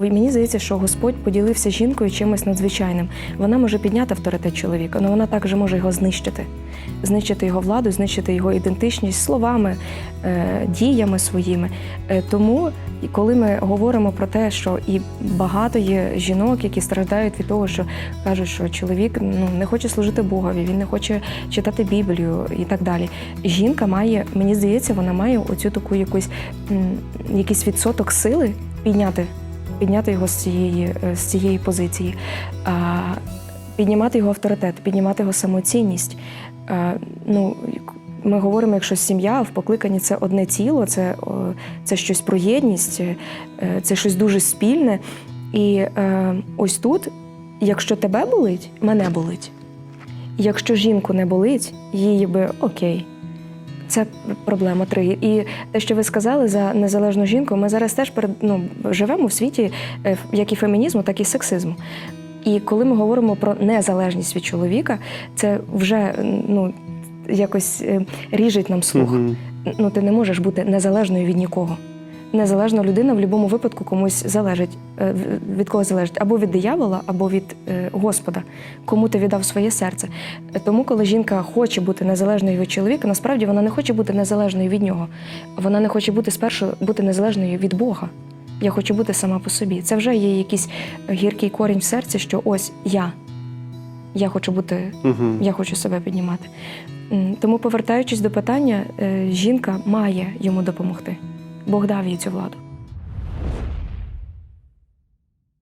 Мені здається, що Господь поділився жінкою чимось надзвичайним. Вона може підняти авторитет чоловіка, але вона також може його знищити, знищити його владу, знищити його ідентичність словами, е, діями своїми. Е, Тому, коли ми говоримо про те, що і багато є жінок, які страждають від того, що кажуть, що чоловік ну не хоче служити Богові, він не хоче читати Біблію і так далі. Жінка має, мені здається, вона має оцю таку якусь якийсь відсоток сили підняти підняти його з цієї, е, з цієї позиції, а, піднімати його авторитет, піднімати його самоцінність. А, ну, ми говоримо, якщо сім'я в покликанні це одне тіло, це, це щось про єдність, е, це щось дуже спільне. І е, ось тут, якщо тебе болить, мене болить. Якщо жінку не болить, її би окей. Це проблема три. І те, що ви сказали за незалежну жінку, ми зараз теж перед, ну, живемо в світі е, як і фемінізму, так і сексизму. І коли ми говоримо про незалежність від чоловіка, це вже ну, якось е, ріжить нам слух. Угу. Ну, ти не можеш бути незалежною від нікого. Незалежна людина в будь-якому випадку комусь залежить. Е, Від кого залежить? Або від диявола, або від е, Господа, кому ти віддав своє серце. Тому, коли жінка хоче бути незалежною від чоловіка, насправді вона не хоче бути незалежною від нього. Вона не хоче бути спершу бути незалежною від Бога. Я хочу бути сама по собі. Це вже є якийсь гіркий корінь в серці, що ось я. Я хочу бути Мгм. я хочу себе піднімати. Тому, повертаючись до питання, е, жінка має йому допомогти. Бог дав їй цю владу.